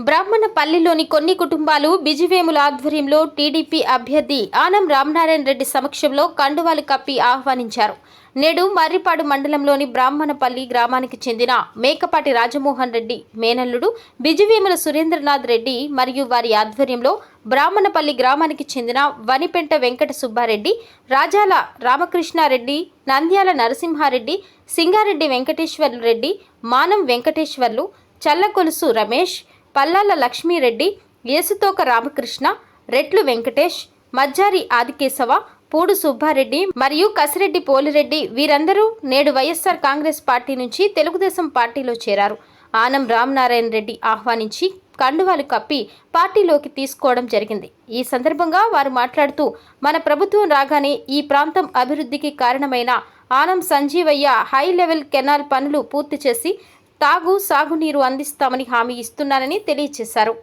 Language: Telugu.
బ్రాహ్మణపల్లిలోని కొన్ని కుటుంబాలు బిజివేముల ఆధ్వర్యంలో టీడీపీ అభ్యర్థి ఆనం రామనారాయణ రెడ్డి సమక్షంలో కండువాలు కప్పి ఆహ్వానించారు. నేడు మర్రిపాడు మండలంలోని బ్రాహ్మణపల్లి గ్రామానికి చెందిన మేకపాటి రాజమోహన్ రెడ్డి మేనల్లుడు బిజువేముల సురేంద్రనాథ్ రెడ్డి మరియు వారి ఆధ్వర్యంలో బ్రాహ్మణపల్లి గ్రామానికి చెందిన వనిపెంట వెంకట సుబ్బారెడ్డి రాజాల రామకృష్ణారెడ్డి నంద్యాల నరసింహారెడ్డి సింగారెడ్డి వెంకటేశ్వర్లు రెడ్డి మానం వెంకటేశ్వర్లు చల్లకొలుసు రమేష్ పల్లాల లక్ష్మీరెడ్డి యేసుతోక రామకృష్ణ రెట్లు వెంకటేష్ మజ్జారి ఆదికేశవ పూడు సుబ్బారెడ్డి మరియు కసిరెడ్డి పోలిరెడ్డి వీరందరూ నేడు వైఎస్ఆర్ కాంగ్రెస్ పార్టీ నుంచి తెలుగుదేశం పార్టీలో చేరారు. ఆనం రామనారాయణ రెడ్డి ఆహ్వానించి కండువాలు కప్పి పార్టీలోకి తీసుకోవడం జరిగింది. ఈ సందర్భంగా వారు మాట్లాడుతూ మన ప్రభుత్వం రాగానే ఈ ప్రాంతం అభివృద్ధికి కారణమైన Anam Sanjeevaiah high level canal పనులు పూర్తి చేసి తాగు సాగునీరు అందిస్తామని హామీ ఇస్తున్నానని తెలియజేశారు